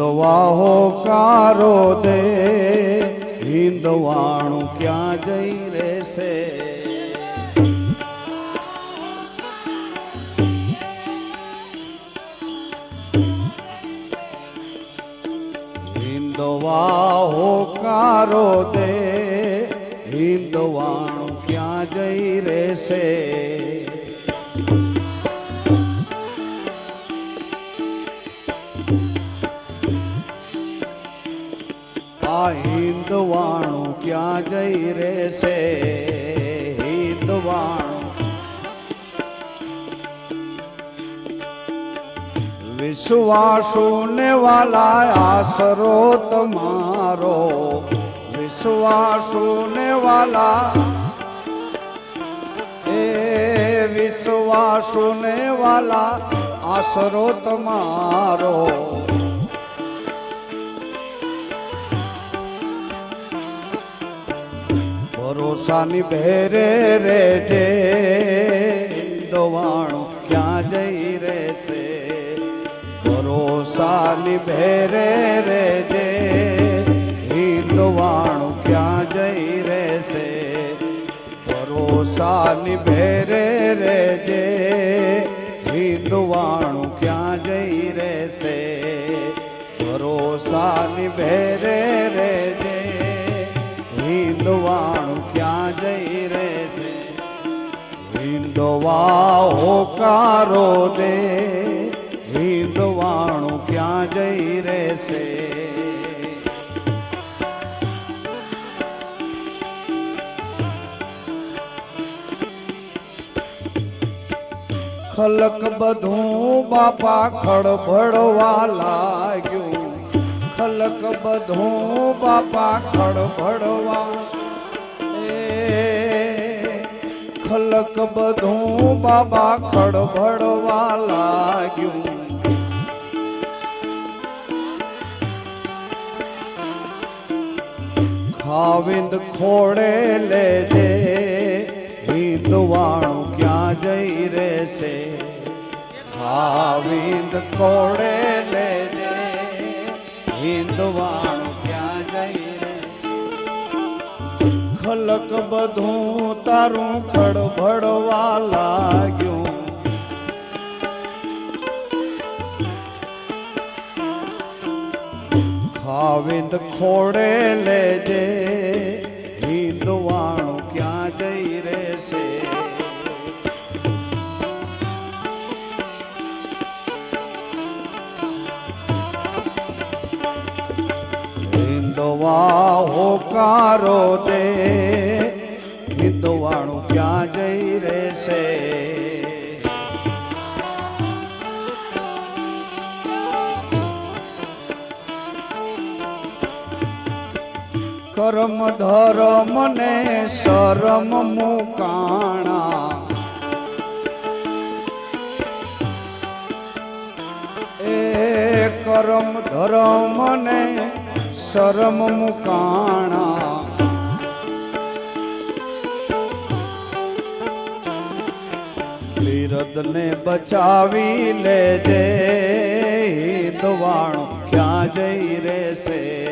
હિંદવા હોકારો દે. હિંદવાણું ક્યાં જઈ રહેશે? હિંદવા હોકારો દે. હિંદવાણું ક્યાં જઈ રહેશે? હિંદવાણું ક્યાં જઈ રહેશે હિંદવાણું વિશ્વાસુ ને વાલા આસરો તમારો વિશ્વાસુ ને વાલા એ વિશ્વાસુ ને વાલા આસરો તમારો ભરોસાની ભેરે રે જે દવાણું ક્યાં જઈ રહેશે? ભરોસાની ભેરે રે જે હિંદવાણું ક્યાં જઈ રહેશે? ભરોસાની ભેરે રે જે હિંદવાણું ક્યાં જઈ રહેશે? ભરોસાની ભેરે રે જે હિંદવાણું હિંદવા હોકારો દે. હિંદવાણું ક્યાં જઈ રહેશે? ખલક બધું બાપા ખડભડવા લાગ્યું. ખલક બધું બાપા ખડભડવા ખલક બધું બાબા ખડભડવા લાગ્યું. ખાવિંદ ખોડે લેજે હિંદવાણું ક્યાં જઈ રહેશે? ખાવિંદ ખોડે લેજે હિંદવાણું ખલક બધું તારું ખડભડવા લાગ્યું. ખાવિંદ ખોડે લેજે, હિંદવાણું ક્યાં જઈ રહેશે? હિંદવા હોકારો દે હિંદવાણું ક્યાં જઈ રહેશે? કરમ ધરમ ને શરમ મુકાણા. એ કરમ ધરમ ને શરમ મુકાણા. બિરદ બચાવી લેજે. હિંદવાણું ક્યાં જઈ રહેશે?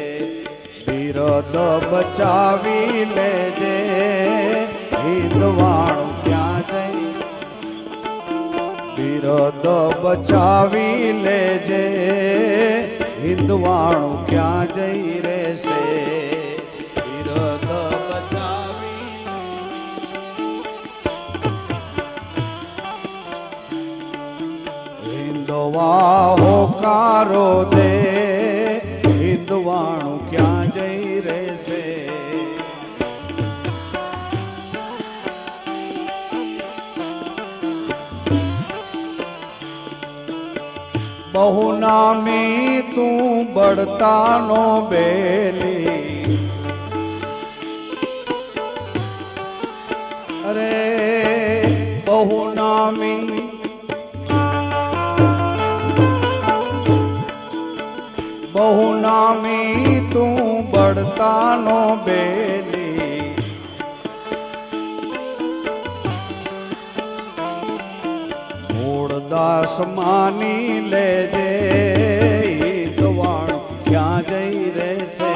બિરદ બચાવી લેજે. હિંદવાણું ક્યાં જઈ બિરદ બચાવી લેજે. હિન્દવાણું ક્યાં જઈ હોકારો દે હિંદવાણું ક્યાં જઈ રહેશે? બહુ નામી તું બળતાનો બેલી. અરે બહુ સ્વામી તું બળતાનો બેલી મૂળદાસ માની લેજે દવાણ ક્યાં જઈ રહે છે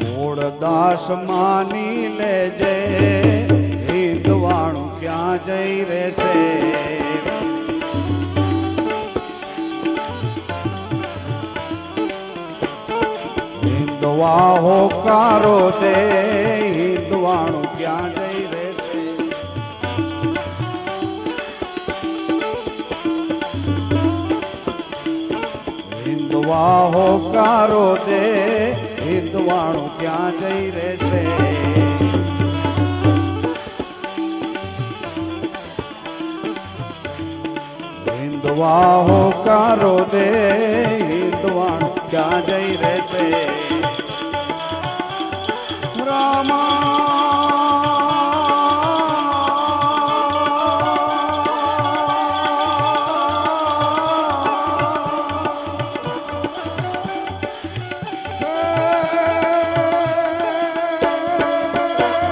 મૂળદાસ માની જઈ રહેશે. હિંદવા હોકારો તે હિંદવાણું ક્યાં જઈ રહેશે? હિંદવા હોકારો તે હિંદવાણું ક્યાં જઈ રહેશે? હિંદવા કારો દે હિન્દવાણ ક્યાં જઈ રહેશે રામા.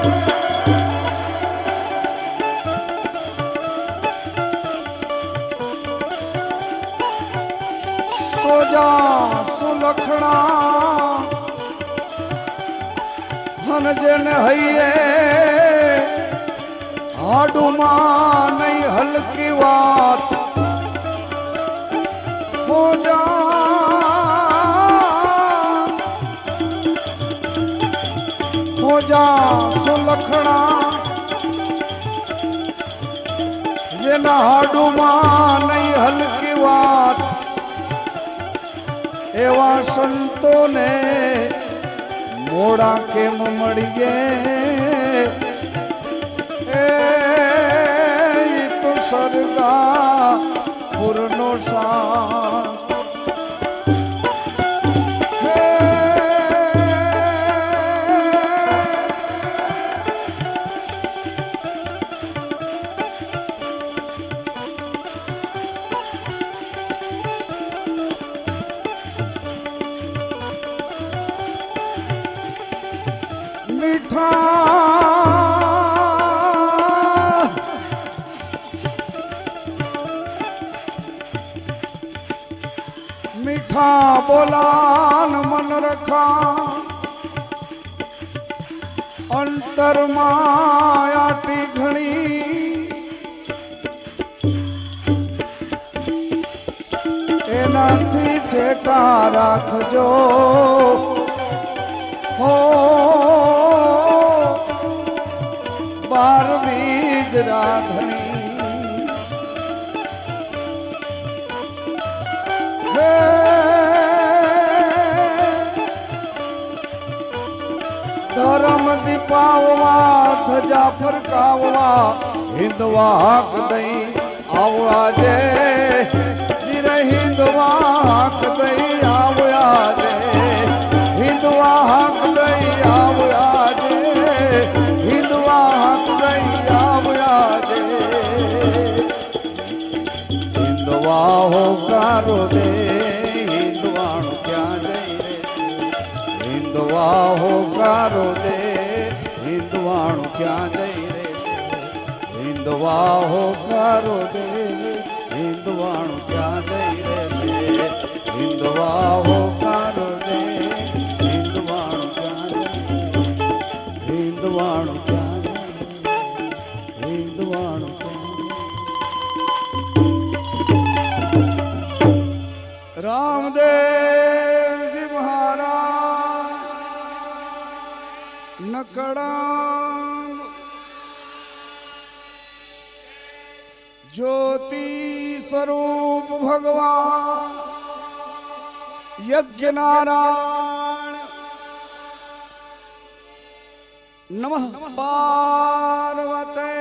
સોજા સુલખણા હન જેને હૈયે હાડુમાં નહીં હલકી વાત. હોજા હોજા સુલખણા જેના હાડુમાં નહીં હલકી વાત. એવા સંતોને મોડા કેમ મળીએ એ તો સરગા પૂરનો સા બોલાન મન રખા અંતરમાં આટી ઘણી. એનાથી છેટા રાખજો. હો બાર બીજ રાધણી દીપાવવા ધજા ફરકાવવા હિંદવા હાક દઈ આવવા જે જીરે હિંદવા હાક દઈ આવ્યા જે હિંદવાણું ક્યાં જઈ રે હિંદવા હોકારો દે હિંદવાણું ક્યાં જઈ રે હિંદવા હોકારો યજ્ઞ નારાયણ. નમઃ પાર્વતે